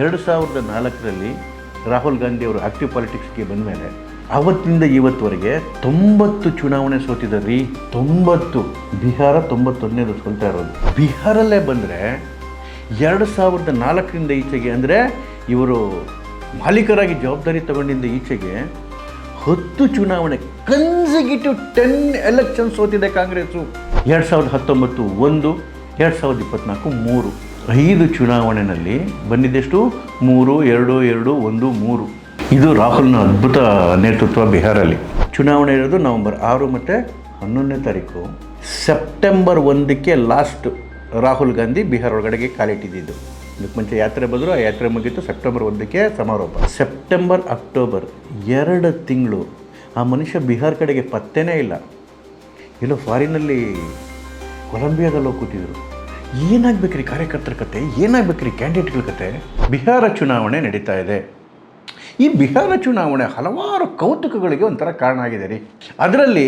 ಎರಡು ಸಾವಿರದ ನಾಲ್ಕರಲ್ಲಿ ರಾಹುಲ್ ಗಾಂಧಿ ಅವರು ಆಕ್ಟಿವ್ ಪಾಲಿಟಿಕ್ಸ್ಗೆ ಬಂದ ಮೇಲೆ ಅವತ್ತಿಂದ ಇವತ್ತುವರೆಗೆ ತೊಂಬತ್ತು ಚುನಾವಣೆ ಸೋತಿದ್ದಾರೆ ತೊಂಬತ್ತು. ಬಿಹಾರ ತೊಂಬತ್ತೊಂದನೇದು ಸೋಲ್ತಾ ಇರೋದು. ಬಿಹಾರಲ್ಲೇ ಬಂದರೆ ಎರಡು ಸಾವಿರದ ನಾಲ್ಕರಿಂದ ಈಚೆಗೆ ಅಂದರೆ ಇವರು ಮಾಲೀಕರಾಗಿ ಜವಾಬ್ದಾರಿ ತಗೊಂಡಿದ್ದ ಈಚೆಗೆ ಹತ್ತು ಚುನಾವಣೆ ಕನ್ಸಿಕ್ಯೂಟಿವ್ ಟೆನ್ ಎಲೆಕ್ಷನ್ ಸೋತಿದೆ ಕಾಂಗ್ರೆಸ್ಸು. ಎರಡು ಸಾವಿರದ ಹತ್ತೊಂಬತ್ತು ಒಂದು, ಎರಡು ಸಾವಿರದ ಇಪ್ಪತ್ನಾಲ್ಕು ಮೂರು. ಐದು ಚುನಾವಣೆಯಲ್ಲಿ ಬಂದಿದ್ದೆಷ್ಟು ಮೂರು, ಎರಡು ಎರಡು, ಒಂದು, ಮೂರು. ಇದು ರಾಹುಲ್ನ ಅದ್ಭುತ ನೇತೃತ್ವ ಬಿಹಾರಲ್ಲಿ. ಚುನಾವಣೆ ಇರೋದು ನವೆಂಬರ್ ಆರು ಮತ್ತು ಹನ್ನೊಂದನೇ ತಾರೀಕು. ಸೆಪ್ಟೆಂಬರ್ ಒಂದಕ್ಕೆ ಲಾಸ್ಟ್ ರಾಹುಲ್ ಗಾಂಧಿ ಬಿಹಾರ ಒಳಗಡೆಗೆ ಕಾಲಿಟ್ಟಿದ್ದು ಇದಕ್ಕೆ ಮುಂಚೆ ಯಾತ್ರೆ ಬಂದರು, ಆ ಯಾತ್ರೆ ಮುಗೀತು ಸೆಪ್ಟೆಂಬರ್ ಒಂದಕ್ಕೆ ಸಮಾರೋಪ. ಸೆಪ್ಟೆಂಬರ್, ಅಕ್ಟೋಬರ್ ಎರಡು ತಿಂಗಳು ಆ ಮನುಷ್ಯ ಬಿಹಾರ್ ಕಡೆಗೆ ಪತ್ತೆನೇ ಇಲ್ಲ. ಎಲ್ಲೋ ಫಾರಿನಲ್ಲಿ ಕೊಲಂಬಿಯಾದಲ್ಲಿ ಕೂತಿದ್ರು. ಏನಾಗಬೇಕ್ರಿ ಕಾರ್ಯಕರ್ತರ ಕತೆ? ಏನಾಗಬೇಕ್ರಿ ಕ್ಯಾಂಡಿಡೇಟ್ಗಳ ಕತೆ? ಬಿಹಾರ ಚುನಾವಣೆ ನಡೀತಾ ಇದೆ. ಈ ಬಿಹಾರ ಚುನಾವಣೆ ಹಲವಾರು ಕೌತುಕಗಳಿಗೆ ಒಂಥರ ಕಾರಣ ಆಗಿದೆ ರೀ. ಅದರಲ್ಲಿ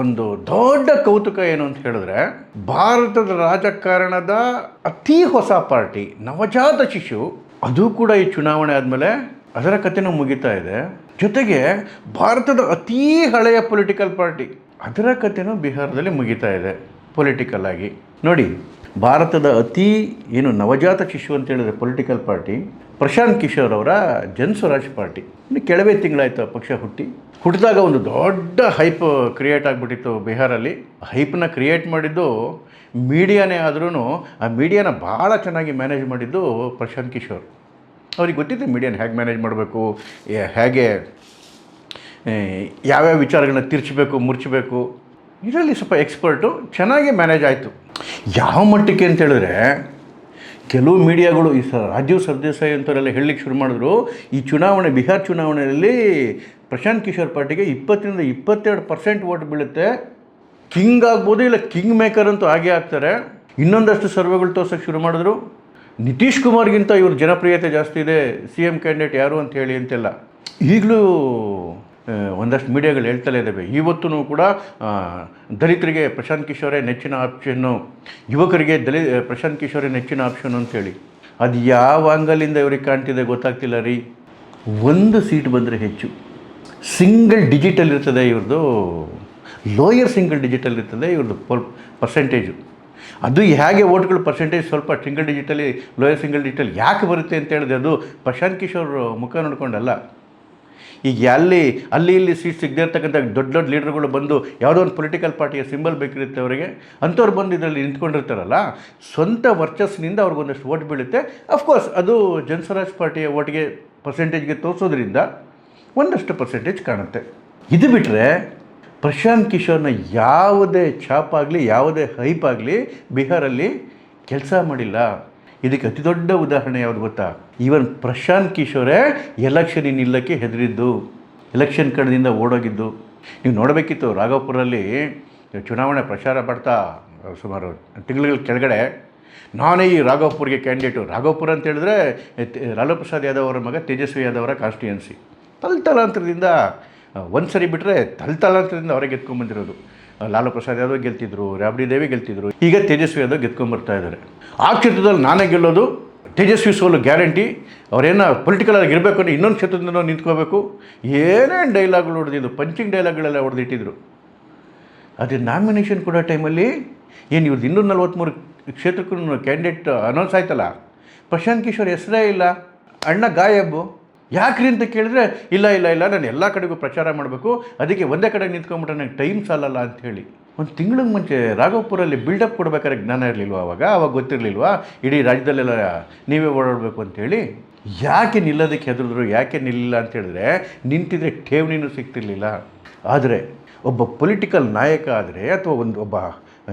ಒಂದು ದೊಡ್ಡ ಕೌತುಕ ಏನು ಅಂತ ಹೇಳಿದ್ರೆ, ಭಾರತದ ರಾಜಕಾರಣದ ಅತಿ ಹೊಸ ಪಾರ್ಟಿ, ನವಜಾತ ಶಿಶು, ಅದು ಕೂಡ ಈ ಚುನಾವಣೆ ಆದಮೇಲೆ ಅದರ ಕಥೆನೂ ಮುಗಿತಾ ಇದೆ. ಜೊತೆಗೆ ಭಾರತದ ಅತೀ ಹಳೆಯ ಪೊಲಿಟಿಕಲ್ ಪಾರ್ಟಿ ಅದರ ಕಥೆನೂ ಬಿಹಾರದಲ್ಲಿ ಮುಗಿತಾ ಇದೆ ಪೊಲಿಟಿಕಲ್ ಆಗಿ. ನೋಡಿ ಭಾರತದ ಅತಿ, ಏನು ನವಜಾತ ಶಿಶು ಅಂತ ಹೇಳಿದ್ರೆ ಪೊಲಿಟಿಕಲ್ ಪಾರ್ಟಿ ಪ್ರಶಾಂತ್ ಕಿಶೋರ್ ಅವರ ಜನಸ್ವರಾಜ್ ಪಾರ್ಟಿ. ಇನ್ನು ಕೆಲವೇ ತಿಂಗಳಾಯ್ತು ಆ ಪಕ್ಷ ಹುಟ್ಟಿ. ಹುಟ್ಟಿದಾಗ ಒಂದು ದೊಡ್ಡ ಹೈಪ್ ಕ್ರಿಯೇಟ್ ಆಗಿಬಿಟ್ಟಿತ್ತು ಬಿಹಾರಲ್ಲಿ. ಹೈಪ್ನ ಕ್ರಿಯೇಟ್ ಮಾಡಿದ್ದು ಮೀಡಿಯಾನೇ ಆದ್ರೂ ಆ ಮೀಡಿಯಾನ ಭಾಳ ಚೆನ್ನಾಗಿ ಮ್ಯಾನೇಜ್ ಮಾಡಿದ್ದು ಪ್ರಶಾಂತ್ ಕಿಶೋರ್. ಅವ್ರಿಗೆ ಗೊತ್ತಿದೆ ಮೀಡಿಯಾನ ಹೇಗೆ ಮ್ಯಾನೇಜ್ ಮಾಡಬೇಕು ಹೇಗೆ ಯಾವ್ಯಾವ ವಿಚಾರಗಳನ್ನ ತಿರ್ಚಬೇಕು, ಮುರ್ಚಬೇಕು. ಇದರಲ್ಲಿ ಸ್ವಲ್ಪ ಎಕ್ಸ್ಪರ್ಟು ಚೆನ್ನಾಗಿ ಮ್ಯಾನೇಜ್ ಆಯಿತು. ಯಾವ ಮಟ್ಟಕ್ಕೆ ಅಂತ ಹೇಳಿದ್ರೆ, ಕೆಲವು ಮೀಡಿಯಾಗಳು ಈ ಸ ರಾಜೀವ್ ಸರ್ದೇಸಾಯಿ ಅಂತವರೆಲ್ಲ ಹೇಳಲಿಕ್ಕೆ ಶುರು ಮಾಡಿದ್ರು. ಈ ಚುನಾವಣೆ, ಬಿಹಾರ್ ಚುನಾವಣೆಯಲ್ಲಿ ಪ್ರಶಾಂತ್ ಕಿಶೋರ್ ಪಾರ್ಟಿಗೆ ಇಪ್ಪತ್ತರಿಂದ ಇಪ್ಪತ್ತೆರಡು ಪರ್ಸೆಂಟ್ ಓಟ್ ಬೀಳುತ್ತೆ. ಕಿಂಗ್ ಆಗ್ಬೋದು ಇಲ್ಲ ಕಿಂಗ್ ಮೇಕರ್ ಅಂತೂ ಹಾಗೆ ಆಗ್ತಾರೆ. ಇನ್ನೊಂದಷ್ಟು ಸರ್ವೆಗಳು ತೋರ್ಸೋಕ್ಕೆ ಶುರು ಮಾಡಿದ್ರು. ನಿತೀಶ್ ಕುಮಾರ್ಗಿಂತ ಇವ್ರ ಜನಪ್ರಿಯತೆ ಜಾಸ್ತಿ ಇದೆ. ಸಿ ಎಂ ಕ್ಯಾಂಡಿಡೇಟ್ ಯಾರು ಅಂತ ಹೇಳಿ ಅಂತೆಲ್ಲ. ಈಗಲೂ ಒಂದಷ್ಟು ಮೀಡಿಯಾಗಳು ಹೇಳ್ತಲೇ ಇದ್ದಾವೆ. ಇವತ್ತೂ ಕೂಡ ದಲಿತರಿಗೆ ಪ್ರಶಾಂತ್ ಕಿಶೋರೇ ನೆಚ್ಚಿನ ಆಪ್ಷನ್ನು, ಯುವಕರಿಗೆ ದಲಿ, ಪ್ರಶಾಂತ್ ಕಿಶೋರೇ ನೆಚ್ಚಿನ ಆಪ್ಷನ್ ಅಂತೇಳಿ ಅದು ಯಾವ ಆಂಗಲಿಂದ ಇವ್ರಿಗೆ ಕಾಣ್ತಿದೆ ಗೊತ್ತಾಗ್ತಿಲ್ಲ ರೀ. ಒಂದು ಸೀಟ್ ಬಂದರೆ ಹೆಚ್ಚು. ಸಿಂಗಲ್ ಡಿಜಿಟಲ್ ಇರ್ತದೆ ಇವ್ರದ್ದು, ಲೋಯರ್ ಸಿಂಗಲ್ ಡಿಜಿಟಲ್ ಇರ್ತದೆ ಇವ್ರದ್ದು ಪರ್ ಪರ್ಸೆಂಟೇಜು. ಅದು ಹೇಗೆ ಓಟ್ಗಳು ಪರ್ಸೆಂಟೇಜ್ ಸ್ವಲ್ಪ single digitally, lower single digital ಯಾಕೆ ಬರುತ್ತೆ ಅಂತ ಹೇಳಿದೆ ಅದು ಪ್ರಶಾಂತ್ ಕಿಶೋರ್ ಮುಖ ನೋಡ್ಕೊಂಡಲ್ಲ. ಈಗ ಅಲ್ಲಿ ಅಲ್ಲಿ ಇಲ್ಲಿ ಸೀಟ್ ಸಿಗದೇ ಇರ್ತಕ್ಕಂಥ ದೊಡ್ಡ ದೊಡ್ಡ ಲೀಡರ್ಗಳು ಬಂದು ಯಾವುದೋ ಒಂದು ಪೊಲಿಟಿಕಲ್ ಪಾರ್ಟಿಯ ಸಿಂಬಲ್ ಬೇಕಿರುತ್ತೆ ಅವರಿಗೆ, ಅಂಥವ್ರು ಬಂದು ಇದರಲ್ಲಿ ನಿಂತ್ಕೊಂಡಿರ್ತಾರಲ್ಲ, ಸ್ವಂತ ವರ್ಚಸ್ಸಿನಿಂದ ಅವ್ರಿಗೊಂದಷ್ಟು ಓಟ್ ಬೀಳುತ್ತೆ. ಅಫ್ಕೋರ್ಸ್ ಅದು ಜನಸ್ವರಾಜ್ ಪಾರ್ಟಿಯ ಓಟ್ಗೆ ಪರ್ಸೆಂಟೇಜ್ಗೆ ತೋರಿಸೋದ್ರಿಂದ ಒಂದಷ್ಟು ಪರ್ಸೆಂಟೇಜ್ ಕಾಣುತ್ತೆ. ಇದು ಬಿಟ್ಟರೆ ಪ್ರಶಾಂತ್ ಕಿಶೋರ್ನ ಯಾವುದೇ ಛಾಪ್ ಆಗಲಿ, ಯಾವುದೇ ಹೈಪ್ ಆಗಲಿ ಬಿಹಾರಲ್ಲಿ ಕೆಲಸ ಮಾಡಿಲ್ಲ. ಇದಕ್ಕೆ ಅತಿ ದೊಡ್ಡ ಉದಾಹರಣೆ ಯಾವುದು ಗೊತ್ತಾ? ಈವನ್ ಪ್ರಶಾಂತ್ ಕಿಶೋರೇ ಎಲೆಕ್ಷನ್ ನಿಲ್ಲಕ್ಕೆ ಹೆದರಿದ್ದು, ಎಲೆಕ್ಷನ್ ಕಣದಿಂದ ಓಡೋಗಿದ್ದು. ನೀವು ನೋಡಬೇಕಿತ್ತು ರಾಘವಪುರಲ್ಲಿ ಚುನಾವಣೆ ಪ್ರಚಾರ ಮಾಡ್ತಾ, ಸುಮಾರು ತಿಂಗಳ ಕೆಳಗಡೆ ನಾನೇ ಈ ರಾಘವಪುರ್ಗೆ ಕ್ಯಾಂಡಿಡೇಟು. ರಾಘವಪುರ ಅಂತ ಹೇಳಿದ್ರೆ ಲಾಲೂ ಪ್ರಸಾದ್ ಯಾದವ್ ಅವರ ಮಗ ತೇಜಸ್ವಿ ಯಾದವ್ ಅವರ ಕಾನ್ಸ್ಟಿಟ್ಯೂನ್ಸಿ ತಲತಲಾಂತರದಿಂದ ಒಂದು ಸರಿ ಬಿಟ್ಟರೆ ತಲತಲಾಂತರದಿಂದ ಅವರೇ ಗೆದ್ಕೊಂಡ್ಬಂದಿರೋದು. ಲಾಲೂ ಪ್ರಸಾದ್ ಯಾದವ್ ಗೆಲ್ತಿದ್ರು, ರಾಬ್ಡಿ ದೇವಿ ಗೆಲ್ತಿದ್ರು, ಈಗ ತೇಜಸ್ವಿ ಯಾದವ್ ಗೆದ್ಕೊಂಬರ್ತಾ ಇದ್ದಾರೆ. ಆ ಕ್ಷೇತ್ರದಲ್ಲಿ ನಾನೇ ಗೆಲ್ಲೋದು, ತೇಜಸ್ವಿ ಸೋಲು ಗ್ಯಾರಂಟಿ, ಅವರೇನ ಪೊಲಿಟಿಕಲ್ ಆಗಿ ಇರಬೇಕು ಅಂದರೆ ಇನ್ನೊಂದು ಕ್ಷೇತ್ರದಿಂದ ನಾವು ನಿಂತ್ಕೋಬೇಕು. ಏನೇನು ಡೈಲಾಗ್ಗಳು ಹೊಡೆದಿದ್ದು ಪಂಚಿಂಗ್ ಡೈಲಾಗ್ಗಳೆಲ್ಲ ಹೊಡೆದಿಟ್ಟಿದ್ರು. ಅದೇ ನಾಮಿನೇಷನ್ ಕೊಡೋ ಟೈಮಲ್ಲಿ ಏನು ಇವ್ರದ್ದು ಇನ್ನೂರ ನಲ್ವತ್ತ್ಮೂರು ಕ್ಷೇತ್ರಕ್ಕೂ ಕ್ಯಾಂಡಿಡೇಟ್ ಅನೌನ್ಸ್ ಆಯ್ತಲ್ಲ? ಪ್ರಶಾಂತ್ ಕಿಶೋರ್ ಹೆಸರೇ ಇಲ್ಲ. ಅಣ್ಣ ಗಾಯಬ್ಬು ಯಾಕ್ರಿ ಅಂತ ಕೇಳಿದ್ರೆ, ಇಲ್ಲ ಇಲ್ಲ ಇಲ್ಲ, ನಾನು ಎಲ್ಲ ಕಡೆಗೂ ಪ್ರಚಾರ ಮಾಡಬೇಕು. ಅದಕ್ಕೆ ಒಂದೇ ಕಡೆ ನಿಂತ್ಕೊಂಡ್ಬಿಟ್ರೆ ನನಗೆ ಟೈಮ್ ಸಾಲಲ್ಲ ಅಂತ ಹೇಳಿ. ಒಂದು ತಿಂಗಳಿಗೆ ಮುಂಚೆ ರಾಘವಪುರಲ್ಲಿ ಬಿಲ್ಡಪ್ ಕೊಡ್ಬೇಕಾದ್ರೆ ಜ್ಞಾನ ಇರಲಿಲ್ವ ಅವಾಗ? ಅವಾಗ ಗೊತ್ತಿರಲಿಲ್ವಾ? ಇಡೀ ರಾಜ್ಯದಲ್ಲೆಲ್ಲ ನೀವೇ ಓಡಾಡಬೇಕು ಅಂತೇಳಿ ಯಾಕೆ ನಿಲ್ಲೋದಕ್ಕೆ ಹೆದರಿದ್ರು, ಯಾಕೆ ನಿಲ್ಲಿಲ್ಲ ಅಂತ ಹೇಳಿದ್ರೆ, ನಿಂತಿದ್ರೆ ಠೇವಣಿನೂ ಸಿಗ್ತಿರ್ಲಿಲ್ಲ. ಆದರೆ ಒಬ್ಬ ಪೊಲಿಟಿಕಲ್ ನಾಯಕ ಆದರೆ ಅಥವಾ ಒಂದು ಒಬ್ಬ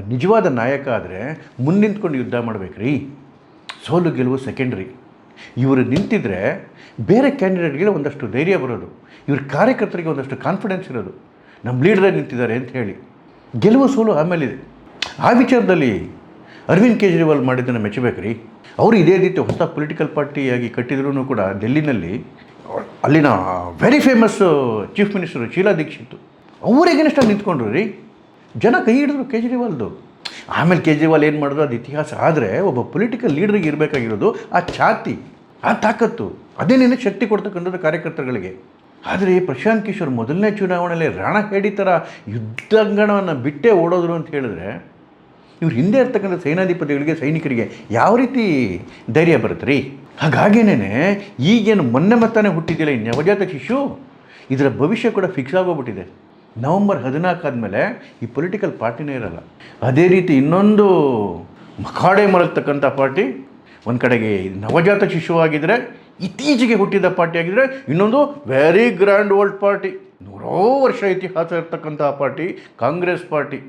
ನಿಜವಾದ ನಾಯಕ ಆದರೆ, ಮುನ್ನಿಂತ್ಕೊಂಡು ಯುದ್ಧ ಮಾಡಬೇಕ್ರಿ. ಸೋಲು ಗೆಲುವು ಸೆಕೆಂಡ್ರಿ ಇವರು ನಿಂತಿದ್ರೆ ಬೇರೆ ಕ್ಯಾಂಡಿಡೇಟ್ಗೆ ಒಂದಷ್ಟು ಧೈರ್ಯ ಬರೋದು, ಇವ್ರ ಕಾರ್ಯಕರ್ತರಿಗೆ ಒಂದಷ್ಟು ಕಾನ್ಫಿಡೆನ್ಸ್ ಇರೋದು. ನಮ್ಮ ಲೀಡರೇ ನಿಂತಿದ್ದಾರೆ ಅಂತ ಹೇಳಿ ಗೆಲುವು ಸೋಲು ಆಮೇಲಿದೆ. ಆ ವಿಚಾರದಲ್ಲಿ ಅರವಿಂದ್ ಕೇಜ್ರಿವಾಲ್ ಮಾಡಿದ್ದನ್ನು ಮೆಚ್ಚಬೇಕ್ರಿ. ಅವರು ಇದೇ ರೀತಿ ಹೊಸ ಪೊಲಿಟಿಕಲ್ ಪಾರ್ಟಿಯಾಗಿ ಕಟ್ಟಿದ್ರೂ ಕೂಡ ಡೆಲ್ಲಿನಲ್ಲಿ ಅಲ್ಲಿನ very famous chief minister Sheila Dikshit ಅವರಿಗೇನಷ್ಟಾಗಿ ನಿಂತ್ಕೊಂಡ್ರು ರೀ. ಜನ ಕೈ ಹಿಡಿದ್ರು ಕೇಜ್ರಿವಾಲ್ದು. ಆಮೇಲೆ ಕೇಜ್ರಿವಾಲ್ ಏನು ಮಾಡಿದ್ರು? ಅದು ಇತಿಹಾಸ. ಆದರೆ ಒಬ್ಬ ಪೊಲಿಟಿಕಲ್ ಲೀಡ್ರಿಗೆ ಇರಬೇಕಾಗಿರೋದು ಆ ಛಾತಿ, ಆ ತಾಕತ್ತು. ಅದೇನೇನೆ ಶಕ್ತಿ ಕೊಡ್ತಕ್ಕಂಥದ್ದು ಕಾರ್ಯಕರ್ತರುಗಳಿಗೆ. ಆದರೆ ಪ್ರಶಾಂತ್ ಕಿಶೋರ್ ಮೊದಲನೇ ಚುನಾವಣೆಯಲ್ಲಿ ರಾಣ ಹೇಡಿ ಥರ ಯುದ್ಧಾಂಗಣವನ್ನು ಬಿಟ್ಟೇ ಓಡೋದ್ರು ಅಂತ ಹೇಳಿದ್ರೆ, ಇವ್ರು ಹಿಂದೆ ಇರ್ತಕ್ಕಂಥ ಸೇನಾಧಿಪತಿಗಳಿಗೆ, ಸೈನಿಕರಿಗೆ ಯಾವ ರೀತಿ ಧೈರ್ಯ ಬರುತ್ತೆ ರೀ? ಹಾಗಾಗೇನೆ ಈಗೇನು ಮೊನ್ನೆ ಮತ್ತಾನೆ ಹುಟ್ಟಿದ್ದಿಲ್ಲ ಈ ನವಜಾತ ಶಿಶು? ಇದರ ಭವಿಷ್ಯ ಕೂಡ ಫಿಕ್ಸ್ ಆಗೋಗ್ಬಿಟ್ಟಿದೆ. ನವಂಬರ್ ಹದಿನಾಲ್ಕು ಆದಮೇಲೆ ಈ ಪೊಲಿಟಿಕಲ್ ಪಾರ್ಟಿನೇ ಇರಲ್ಲ. ಅದೇ ರೀತಿ ಇನ್ನೊಂದು ಮಖಾಡೆ ಮಲಗ್ತಕ್ಕಂಥ ಪಾರ್ಟಿ, ಒಂದು ಕಡೆಗೆ ನವಜಾತ ಶಿಶುವಾಗಿದ್ದರೆ ಇತ್ತೀಚೆಗೆ ಹುಟ್ಟಿದ ಪಾರ್ಟಿ ಆಗಿದ್ದರೆ ಇನ್ನೊಂದು ವೆರಿ ಗ್ರ್ಯಾಂಡ್ ಓಲ್ಡ್ ಪಾರ್ಟಿ ನೂರೋ ವರ್ಷ ಇತಿಹಾಸ ಇರ್ತಕ್ಕಂಥ party, Congress party.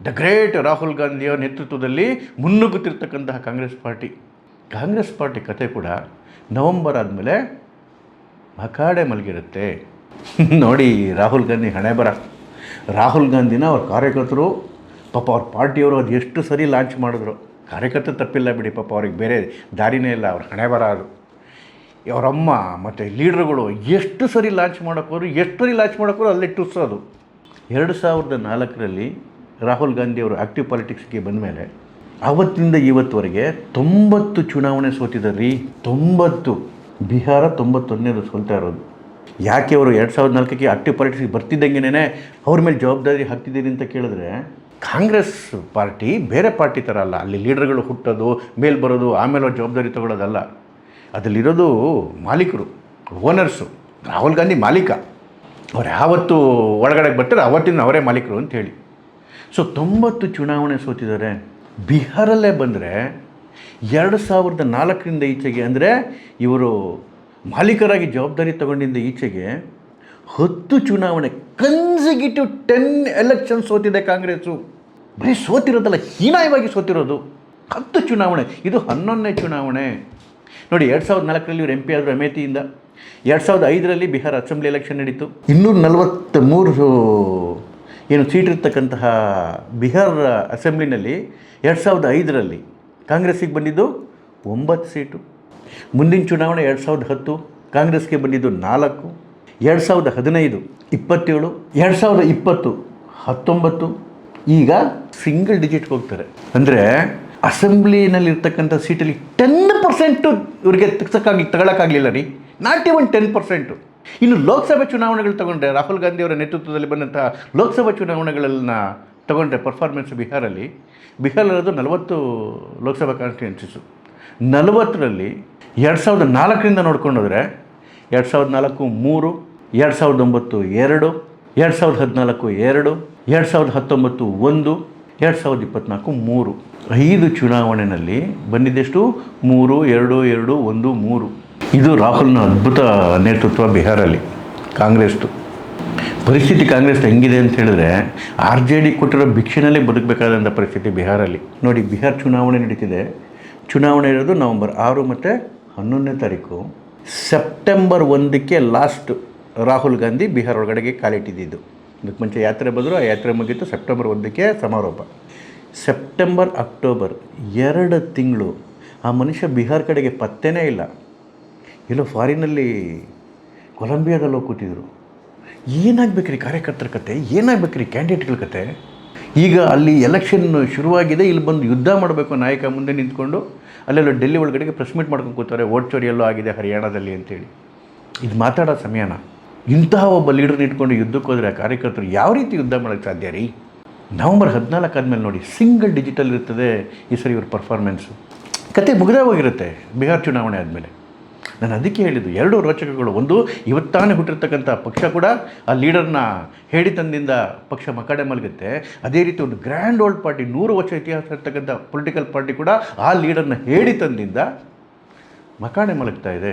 The great Rahul ಗಾಂಧಿಯ ನೇತೃತ್ವದಲ್ಲಿ ಮುನ್ನುಗ್ಗುತ್ತಿರ್ತಕ್ಕಂತಹ ಕಾಂಗ್ರೆಸ್ ಪಾರ್ಟಿ. ಕಾಂಗ್ರೆಸ್ ಪಾರ್ಟಿ ಕತೆ ಕೂಡ ನವಂಬರ್ ಆದಮೇಲೆ ಮಕಾಡೆ ಮಲಗಿರುತ್ತೆ. ನೋಡಿ, ರಾಹುಲ್ ಗಾಂಧಿ ಹಣೆ ಬರ. ರಾಹುಲ್ ಗಾಂಧಿನ ಅವ್ರ ಕಾರ್ಯಕರ್ತರು, ಪಾಪ ಅವ್ರ ಪಾರ್ಟಿಯವರು ಅದು ಎಷ್ಟು ಸರಿ ಲಾಂಚ್ ಮಾಡಿದ್ರು. ಕಾರ್ಯಕರ್ತರು ತಪ್ಪಿಲ್ಲ ಬಿಡಿ, ಪಾಪ ಅವ್ರಿಗೆ ಬೇರೆ ದಾರಿನೇ ಇಲ್ಲ, ಅವ್ರ ಹಣೆ ಬರ ಅದು. ಅವರಮ್ಮ ಮತ್ತು ಲೀಡ್ರುಗಳು ಎಷ್ಟು ಸರಿ ಲಾಂಚ್ ಮಾಡೋಕ್ಕೋರು ಎಷ್ಟು ಸರಿ ಲಾಂಚ್ ಮಾಡೋಕ್ಕೋರು ಅಲ್ಲೇ ಟುಸ್ಸೋದು. ಎರಡು ಸಾವಿರದ ನಾಲ್ಕರಲ್ಲಿ ರಾಹುಲ್ ಗಾಂಧಿ ಅವರು ಆ್ಯಕ್ಟಿವ್ ಪಾಲಿಟಿಕ್ಸ್ಗೆ ಬಂದ ಮೇಲೆ ಆವತ್ತಿಂದ ಇವತ್ತುವರೆಗೆ ತೊಂಬತ್ತು ಚುನಾವಣೆ ಸೋತಿದ್ದಾರೆ ರೀ. ತೊಂಬತ್ತು. ಬಿಹಾರ ತೊಂಬತ್ತೊಂದನೇದು ಸೋಲ್ತಾ ಇರೋದು. ಯಾಕೆ ಅವರು ಎರಡು ಸಾವಿರದ ನಾಲ್ಕಕ್ಕೆ ಆಕ್ಟಿವ್ ಪಾಲಿಟಿಕ್ಸ್ಗೆ ಬರ್ತಿದ್ದಂಗೆನೇ ಅವ್ರ ಮೇಲೆ ಜವಾಬ್ದಾರಿ ಹಾಕ್ತಿದ್ದೀರಿ ಅಂತ ಕೇಳಿದ್ರೆ, ಕಾಂಗ್ರೆಸ್ ಪಾರ್ಟಿ ಬೇರೆ ಪಾರ್ಟಿ ಥರ ಅಲ್ಲ. ಅಲ್ಲಿ ಲೀಡರ್ಗಳು ಹುಟ್ಟೋದು, ಮೇಲೆ ಬರೋದು, ಆಮೇಲೆ ಅವ್ರ ಜವಾಬ್ದಾರಿ ತಗೊಳ್ಳೋದಲ್ಲ ಅದರಲ್ಲಿರೋದು ಮಾಲೀಕರು ಓನರ್ಸು ರಾಹುಲ್ ಗಾಂಧಿ ಮಾಲೀಕ. ಅವ್ರು ಯಾವತ್ತು ಒಳಗಡೆ ಬರ್ತಾರೆ, ಅವತ್ತಿನ ಅವರೇ ಮಾಲೀಕರು ಅಂತ ಹೇಳಿ. ಸೊ ತೊಂಬತ್ತು ಚುನಾವಣೆ ಸೋತಿದ್ದಾರೆ ಬಿಹಾರಲ್ಲೇ ಬಂದರೆ, ಎರಡು ಸಾವಿರದ ನಾಲ್ಕರಿಂದ ಈಚೆಗೆ ಅಂದರೆ ಇವರು ಮಾಲೀಕರಾಗಿ ಜವಾಬ್ದಾರಿ ತಗೊಂಡಿದ್ದ ಈಚೆಗೆ ಹತ್ತು ಚುನಾವಣೆ ಕನ್ಸಿಕ್ಯೂಟಿವ್ ಟೆನ್ ಎಲೆಕ್ಷನ್ ಸೋತಿದೆ ಕಾಂಗ್ರೆಸ್ಸು. ಬರೀ ಸೋತಿರೋದಲ್ಲ, ಹೀನಾಯವಾಗಿ ಸೋತಿರೋದು. ಹತ್ತು ಚುನಾವಣೆ, ಇದು ಹನ್ನೊಂದನೇ ಚುನಾವಣೆ. ನೋಡಿ, ಎರಡು ಸಾವಿರದ ನಾಲ್ಕರಲ್ಲಿ ಇವರು ಎಂ ಪಿ ಆದರು ಅಮೇಥಿಯಿಂದ. ಎರಡು ಸಾವಿರದ ಐದರಲ್ಲಿ ಬಿಹಾರ ಅಸೆಂಬ್ಲಿ ಎಲೆಕ್ಷನ್ ನಡೀತು. ಇನ್ನೂರ ನಲವತ್ತ ಮೂರು ಏನು ಸೀಟ್ ಇರ್ತಕ್ಕಂತಹ ಬಿಹಾರ ಅಸೆಂಬ್ಲಿನಲ್ಲಿ ಎರಡು ಸಾವಿರದ ಐದರಲ್ಲಿ ಕಾಂಗ್ರೆಸ್ಸಿಗೆ ಬಂದಿದ್ದು ಒಂಬತ್ತು ಸೀಟು ಮುಂದಿನ ಚುನಾವಣೆ ಎರಡು ಸಾವಿರದ ಹತ್ತು ಕಾಂಗ್ರೆಸ್ಗೆ ಬಂದಿದ್ದು ನಾಲ್ಕು, ಎರಡು ಸಾವಿರದ ಹದಿನೈದು, ಇಪ್ಪತ್ತೇಳು, ಎರಡು ಸಾವಿರದ ಇಪ್ಪತ್ತು, ಹತ್ತೊಂಬತ್ತು. ಈಗ ಸಿಂಗಲ್ ಡಿಜಿಟ್ಗೆ ಹೋಗ್ತಾರೆ. ಅಂದರೆ ಅಸೆಂಬ್ಲಿನಲ್ಲಿ ಇರ್ತಕ್ಕಂಥ ಸೀಟಲ್ಲಿ ಟೆನ್ ಪರ್ಸೆಂಟು ಇವರಿಗೆ ತೆಗ್ಸೋಕ್ಕಾಗಿ ತಗೊಳಕ್ಕಾಗಲಿಲ್ಲ ರೀ. ನಾಟ್ ಇವನ್ ಟೆನ್ ಪರ್ಸೆಂಟು ಇನ್ನು ಲೋಕಸಭೆ ಚುನಾವಣೆಗಳು ತಗೊಂಡ್ರೆ, ರಾಹುಲ್ ಗಾಂಧಿ ಅವರ ನೇತೃತ್ವದಲ್ಲಿ ಬಂದಂತಹ ಲೋಕಸಭಾ ಚುನಾವಣೆಗಳನ್ನ ತಗೊಂಡ್ರೆ ಪರ್ಫಾರ್ಮೆನ್ಸ್ ಬಿಹಾರಲ್ಲಿ ಬಿಹಾರಲ್ಲಿರೋದು ನಲವತ್ತು ಲೋಕಸಭಾ ಕಾನ್ಸ್ಟಿಟ್ಯೂನ್ಸೀಸು ನಲವತ್ತರಲ್ಲಿ ಎರಡು ಸಾವಿರದ ನಾಲ್ಕರಿಂದ ನೋಡ್ಕೊಂಡೋದ್ರೆ ಎರಡು ಸಾವಿರದ ನಾಲ್ಕು ಮೂರು, ಎರಡು ಸಾವಿರದ ಒಂಬತ್ತು ಎರಡು ಎರಡು ಸಾವಿರದ ಹದಿನಾಲ್ಕು ಎರಡು ಎರಡು ಸಾವಿರದ ಹತ್ತೊಂಬತ್ತು ಒಂದು, ಎರಡು ಸಾವಿರದ ಇಪ್ಪತ್ತ್ನಾಲ್ಕು ಮೂರು. ಐದು ಚುನಾವಣೆಯಲ್ಲಿ ಬಂದಿದ್ದೆಷ್ಟು? ಮೂರು, ಎರಡು ಎರಡು, ಒಂದು, ಮೂರು. ಇದು ರಾಹುಲ್ನ ಅದ್ಭುತ ನೇತೃತ್ವ ಬಿಹಾರಲ್ಲಿ, ಕಾಂಗ್ರೆಸ್ದು. ಪರಿಸ್ಥಿತಿ ಕಾಂಗ್ರೆಸ್ ಹೆಂಗಿದೆ ಅಂತ ಹೇಳಿದ್ರೆ, ಆರ್ ಜೆ ಡಿ ಕೊಟ್ಟಿರೋ ಭಿಕ್ಷೆನಲ್ಲೇ ಬದುಕಬೇಕಾದಂಥ ಪರಿಸ್ಥಿತಿ ಬಿಹಾರಲ್ಲಿ. ನೋಡಿ, ಬಿಹಾರ್ ಚುನಾವಣೆ ನಡೀತಿದೆ. ಚುನಾವಣೆ ಇರೋದು ನವಂಬರ್ ಆರು ಮತ್ತು ಹನ್ನೊಂದನೇ ತಾರೀಕು, ಸೆಪ್ಟೆಂಬರ್ ಒಂದಕ್ಕೆ ಲಾಸ್ಟ್ ರಾಹುಲ್ ಗಾಂಧಿ ಬಿಹಾರ ಒಳಗಡೆಗೆ ಕಾಲಿಟ್ಟಿದ್ದು. ಇದಕ್ಕೆ ಮುಂಚೆ ಯಾತ್ರೆ ಬಂದರು, ಆ ಯಾತ್ರೆ ಮುಗೀತು, ಸೆಪ್ಟೆಂಬರ್ ಒಂದಕ್ಕೆ ಸಮಾರೋಪ. ಸೆಪ್ಟೆಂಬರ್, ಅಕ್ಟೋಬರ್, ಎರಡು ತಿಂಗಳು, ಆ ಮನುಷ್ಯ ಬಿಹಾರ ಕಡೆಗೆ ಪತ್ತೆನೇ ಇಲ್ಲ. ಎಲ್ಲೋ ಫಾರಿನಲ್ಲಿ ಕೊಲಂಬಿಯಾದಲ್ಲಿ ಕೂತಿದ್ರು. ಏನಾಗಬೇಕ್ರಿ ಕಾರ್ಯಕರ್ತರ ಕತೆ? ಏನಾಗಬೇಕ್ರಿ ಕ್ಯಾಂಡಿಡೇಟ್ಗಳ ಕತೆ? ಈಗ ಅಲ್ಲಿ ಎಲೆಕ್ಷನ್ ಶುರುವಾಗಿದೆ, ಇಲ್ಲಿ ಬಂದು ಯುದ್ಧ ಮಾಡಬೇಕು ನಾಯಕ ಮುಂದೆ ನಿಂತ್ಕೊಂಡು, ಅಲ್ಲೆಲ್ಲ ಡೆಲ್ಲಿ ಒಳಗಡೆಗೆ ಪ್ರೆಸ್ ಮೀಟ್ ಮಾಡ್ಕೊಂಡು ಕೂತಾರೆ ಓಟ್ ಚೋರಿ ಎಲ್ಲೋ ಆಗಿದೆ ಹರಿಯಾಣದಲ್ಲಿ ಅಂತೇಳಿ. ಇದು ಮಾತಾಡೋ ಸಮಯನ? ಇಂತಹ ಒಬ್ಬ ಲೀಡರ್ನ ಇಟ್ಕೊಂಡು ಯುದ್ಧಕ್ಕೆ ಹೋದರೆ ಆ ಕಾರ್ಯಕರ್ತರು ಯಾವ ರೀತಿ ಯುದ್ಧ ಮಾಡೋಕ್ಕೆ ಸಾಧ್ಯ ರೀ? ನವಂಬರ್ ಹದಿನಾಲ್ಕು ಆದಮೇಲೆ ನೋಡಿ ಸಿಂಗಲ್ ಡಿಜಿಟಲ್ ಇರ್ತದೆ ಈ ಸರಿ ಇವ್ರ ಪರ್ಫಾರ್ಮೆನ್ಸು ಕತೆ ಮುಗಿದೇ ಹೋಗಿರುತ್ತೆ, ಬಿಹಾರ್ ಚುನಾವಣೆ ಆದಮೇಲೆ. ನಾನು ಅದಕ್ಕೆ ಹೇಳಿದ್ದು ಎರಡು ರೋಚಕಗಳು. ಒಂದು, ಇವತ್ತಾನೆ ಹುಟ್ಟಿರ್ತಕ್ಕಂಥ ಪಕ್ಷ ಕೂಡ ಆ ಲೀಡರ್ನ ಹೇಳಿ ತಂದಿಂದ ಪಕ್ಷ ಮಕಡೆ ಮಲಗುತ್ತೆ. ಅದೇ ರೀತಿ ಒಂದು ಗ್ರ್ಯಾಂಡ್ ಓಲ್ಡ್ ಪಾರ್ಟಿ ನೂರು ವರ್ಷ ಇತಿಹಾಸ ಇರ್ತಕ್ಕಂಥ ಪೊಲಿಟಿಕಲ್ ಪಾರ್ಟಿ ಕೂಡ ಆ ಲೀಡರ್ನ ಹೇಳಿ ತಂದಿಂದ ಮಕಾಣೆ ಮಲಗ್ತಾ ಇದೆ.